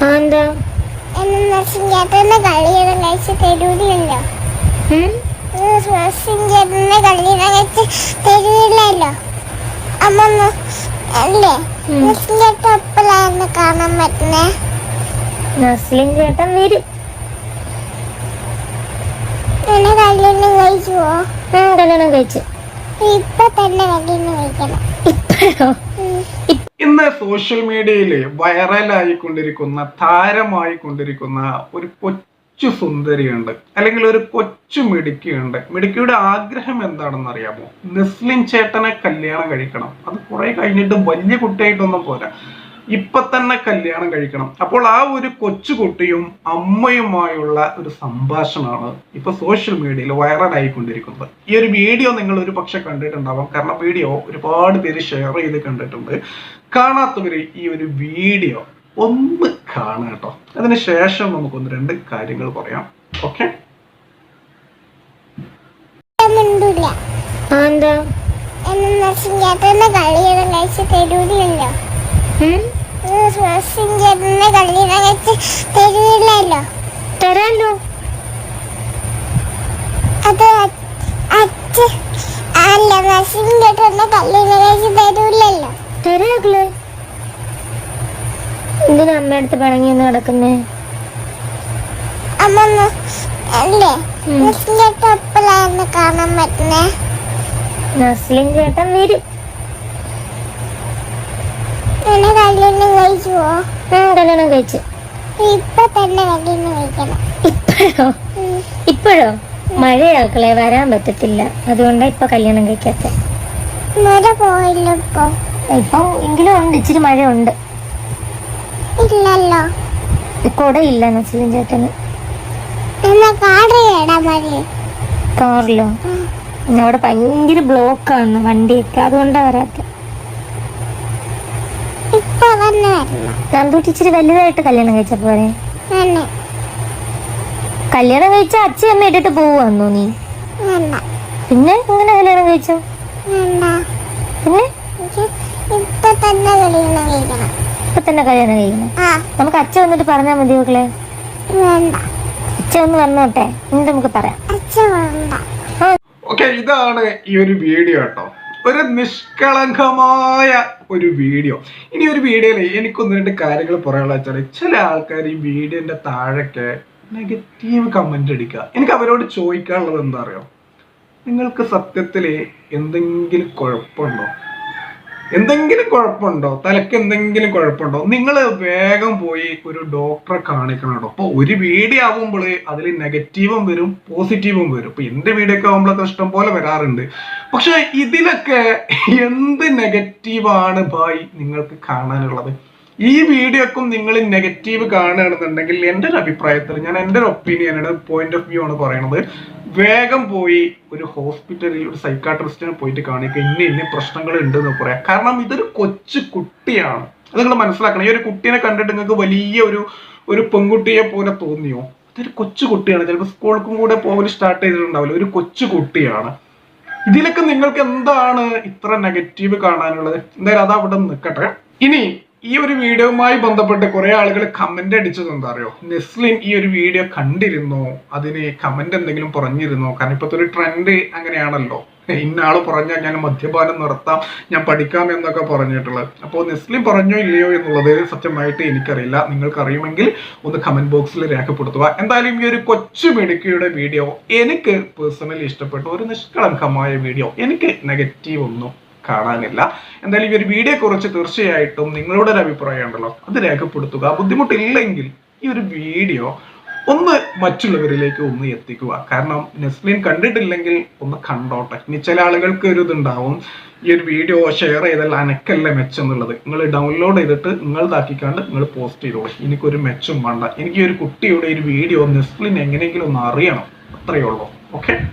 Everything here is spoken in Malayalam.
എന്താ ചേട്ടന്റെ കല്യാണം കഴിച്ച് തരൂരില്ലല്ലോ. ഉം? ചേട്ടന്റെ കല്യാണം കഴിച്ച് തരൂരില്ലല്ലോ. അമ്മമ്മ അല്ലേ. ചേട്ടൻ എപ്പോഴാണ് കാണാൻ പറ്റുന്നേ? നസ്ലിൻ ചേട്ടൻ വരും. എന്നെ കല്യാണം കഴിച്ചുവോ? കല്യാണം കഴിച്ചു. ഇപ്പൊ തന്നെ കല്യാണം കഴിക്കണം. ഇപ്പോഴോ. ഇന്ന് സോഷ്യൽ മീഡിയയിൽ വൈറലായിക്കൊണ്ടിരിക്കുന്ന താരമായിക്കൊണ്ടിരിക്കുന്ന ഒരു കൊച്ചു സുന്ദരിയുണ്ട്. അല്ലെങ്കിൽ ഒരു കൊച്ചു മിടുക്കിയുണ്ട്. മിടുക്കിയുടെ ആഗ്രഹം എന്താണെന്ന് അറിയാമോ? നെസ്ലിൻ ചേട്ടനെ കല്യാണം കഴിക്കണം. അത് കുറെ കഴിഞ്ഞിട്ട് വലിയ കുട്ടിയായിട്ടൊന്നും പോരാ. ഇപ്പൊ തന്നെ കല്യാണം കഴിക്കണം. അപ്പോൾ ആ ഒരു കൊച്ചുകുട്ടിയും അമ്മയുമായുള്ള ഒരു സംഭാഷണമാണ് ഇപ്പൊ സോഷ്യൽ മീഡിയയിൽ വൈറലായിക്കൊണ്ടിരിക്കുന്നത് ഈ ഒരു വീഡിയോ നിങ്ങൾ ഒരു പക്ഷെ കണ്ടിട്ടുണ്ടാവാം. കാരണം വീഡിയോ ഒരുപാട് പേര് ഷെയർ ചെയ്ത് കണ്ടിട്ടുണ്ട്. കാണാത്തവര് ഈ ഒരു വീഡിയോ ഒന്ന് കാണുക കേട്ടോ. അതിന് ശേഷം നമുക്കൊന്ന് രണ്ട് കാര്യങ്ങൾ പറയാം. ഓക്കെ എന്താ? എന്നെ ചേട്ടന്റെ കല്യാണം കഴിച്ച് കല്യാണം കഴിച്ച് തരില്ലല്ലോ തരാലോ. അത് അച്ഛ അല്ല കല്യാണം കഴിച്ച് തരാകൾ എന്തിനാ അമ്മയടുത്ത് പിണങ്ങി ഒന്ന് കിടക്കുന്നേ? അമ്മമ്മ അല്ലേ ചേട്ടൻ കാണാൻ പറ്റുന്നേ. നസ്ലിൻ ചേട്ടൻ വരും. എന്നെ കല്യാണം കഴിച്ചുവോ കല്യാണം കഴിച്ചു. ഇപ്പൊ തന്നെ കല്യാണം കഴിക്കണം. ഇപ്പോഴോ? ഇപ്പോഴോ? മഴയാക്കളെ വരാൻ പറ്റത്തില്ല. അതുകൊണ്ടാ ഇപ്പൊ കല്യാണം കഴിക്കാത്ത. മഴ പോയില്ല ഇപ്പൊ. ഇപ്പം എങ്കിലും ഉണ്ട് ഇച്ചിരി മഴ ഉണ്ട് ഇല്ലല്ലോ. കൊടയില്ല നസ്ലിൻ ചേട്ടന്. കാറിലോ? അവിടെ ഭയങ്കര ബ്ലോക്കാണ് വണ്ടിയൊക്കെ. അതുകൊണ്ടാ വരാത്ത. ഇപ്പൊ ടീച്ചർ വലുതായിട്ട് കല്യാണം കഴിച്ച പോരെ? കല്യാണം കഴിച്ച അച്ഛൻ അമ്മ ഇട്ടിട്ട് പോവാന്നോ നീ? പിന്നെ എങ്ങനെ കല്യാണം കഴിച്ചോ? പിന്നെ? ഇപ്പൊ തന്നെ കല്യാണം കഴിക്കണം. ഇപ്പൊ തന്നെ കല്യാണം കഴിക്കണം. ആ. നമുക്ക് അച്ഛൻ വന്നിട്ട് പറഞ്ഞാ മതി മക്കളെ. അച്ഛൻ ഒന്ന് വന്നോട്ടെ. എന്നിട്ട് നമുക്ക് പറയാം. ഓക്കെ ഇതാണ് ഈ ഒരു വീഡിയോ കേട്ടോ. ഒരു നിഷ്കളങ്കമായ ഒരു വീഡിയോ ഇനി ഒരു വീഡിയോയിൽ എനിക്കൊന്ന് രണ്ട് കാര്യങ്ങൾ പറയാനുള്ള വെച്ചാൽ ചില ആൾക്കാർ ഈ വീഡിയോന്റെ താഴൊക്കെ നെഗറ്റീവ് കമന്റ് അടിക്കുക എനിക്ക് അവരോട് ചോദിക്കാനുള്ളത് എന്താ അറിയോ? നിങ്ങൾക്ക് സത്യത്തിൽ എന്തെങ്കിലും കുഴപ്പമുണ്ടോ? എന്തെങ്കിലും കുഴപ്പമുണ്ടോ? തലക്ക് എന്തെങ്കിലും കുഴപ്പമുണ്ടോ? നിങ്ങൾ വേഗം പോയി ഒരു ഡോക്ടറെ കാണിക്കണം കേട്ടോ അപ്പൊ ഒരു വീഡിയോ ആവുമ്പോൾ അതിൽ നെഗറ്റീവും വരും പോസിറ്റീവും വരും. ഇപ്പൊ എന്റെ വീഡിയോ ഒക്കെ ആകുമ്പോഴൊക്കെ ഇഷ്ടം പോലെ വരാറുണ്ട്. പക്ഷെ ഇതിലൊക്കെ എന്ത് നെഗറ്റീവാണ് ഭായ് നിങ്ങൾക്ക് കാണാനുള്ളത്? ഈ വീഡിയോക്കും നിങ്ങൾ നെഗറ്റീവ് കാണുകയാണെന്നുണ്ടെങ്കിൽ എന്റെ ഒരു അഭിപ്രായത്തിൽ ഞാൻ എന്റെ ഒരു ഒപ്പീനിയനാണ് പോയിന്റ് ഓഫ് വ്യൂ ആണ് പറയുന്നത് വേഗം പോയി ഒരു ഹോസ്പിറ്റലിൽ ഒരു സൈക്കാട്രിസ്റ്റിനെ പോയിട്ട് കാണിക്കുക ഇന്ന ഇന്ന പ്രശ്നങ്ങൾ ഉണ്ടെന്ന് പറയാം. കാരണം ഇതൊരു കൊച്ചു കുട്ടിയാണ്. അത് നിങ്ങൾ മനസ്സിലാക്കണം. ഈ ഒരു കുട്ടീനെ കണ്ടിട്ട് നിങ്ങൾക്ക് വലിയ ഒരു ഒരു പെൺകുട്ടിയെ പോലെ തോന്നിയോ? ഇതൊരു കൊച്ചു കുട്ടിയാണ്. ചിലപ്പോൾ സ്കൂൾക്കും കൂടെ പോകൽ സ്റ്റാർട്ട് ചെയ്തിട്ടുണ്ടാവില്ല. ഒരു കൊച്ചു കുട്ടിയാണ്. ഇതിലൊക്കെ നിങ്ങൾക്ക് എന്താണ് ഇത്ര നെഗറ്റീവ് കാണാനുള്ളത്? എന്തായാലും അത് അവിടെ നിൽക്കട്ടെ ഇനി ഈ ഒരു വീഡിയോയുമായി ബന്ധപ്പെട്ട് കുറെ ആളുകൾ കമന്റ് അടിച്ചത് എന്താ അറിയോ? നെസ്ലിൻ ഈ ഒരു വീഡിയോ കണ്ടിരുന്നോ? അതിന് കമന്റ് എന്തെങ്കിലും പറഞ്ഞിരുന്നോ? കാരണം ഇപ്പോഴത്തെ ഒരു ട്രെൻഡ് അങ്ങനെയാണല്ലോ. ഇന്ന ആൾ പറഞ്ഞാൽ ഞാൻ മദ്യപാനം നിർത്താം ഞാൻ പഠിക്കാം എന്നൊക്കെ പറഞ്ഞിട്ടുള്ളത്. അപ്പോൾ നെസ്ലിം പറഞ്ഞോ ഇല്ലയോ എന്നുള്ളത് സത്യമായിട്ട് എനിക്കറിയില്ല. നിങ്ങൾക്ക് അറിയുമെങ്കിൽ ഒന്ന് കമന്റ് ബോക്സിൽ രേഖപ്പെടുത്തുക. എന്തായാലും ഈ ഒരു കൊച്ചു മിടുക്കിയുടെ വീഡിയോ എനിക്ക് പേഴ്സണലി ഇഷ്ടപ്പെട്ടു. ഒരു നിഷ്കളങ്കമായ വീഡിയോ. എനിക്ക് നെഗറ്റീവ് ഒന്നും കാണാനില്ല. എന്തായാലും ഈ ഒരു വീഡിയോ കുറിച്ച് തീർച്ചയായിട്ടും നിങ്ങളുടെ ഒരു അഭിപ്രായം ഉണ്ടല്ലോ. അത് രേഖപ്പെടുത്തുക. ബുദ്ധിമുട്ടില്ലെങ്കിൽ ഈ ഒരു വീഡിയോ ഒന്ന് മറ്റുള്ളവരിലേക്ക് ഒന്ന് എത്തിക്കുക. കാരണം നെസ്ലിൻ കണ്ടിട്ടില്ലെങ്കിൽ ഒന്ന് കണ്ടോട്ടെ. ഇനി ചില ആളുകൾക്ക് ഒരു ഇതുണ്ടാവും. ഈ ഒരു വീഡിയോ ഷെയർ ചെയ്താൽ അനക്കല്ല മെച്ചം എന്നുള്ളത്. നിങ്ങൾ ഡൗൺലോഡ് ചെയ്തിട്ട് നിങ്ങൾ ഇതാക്കിക്കാണ്ട് നിങ്ങൾ പോസ്റ്റ് ചെയ്തോളൂ എനിക്കൊരു മെച്ചം വേണ്ട. എനിക്ക് ഒരു കുട്ടിയുടെ ഒരു വീഡിയോ നെസ്ലിൻ എങ്ങനെയെങ്കിലും ഒന്ന് അറിയണം. അത്രയേ ഉള്ളൂ. ഓക്കെ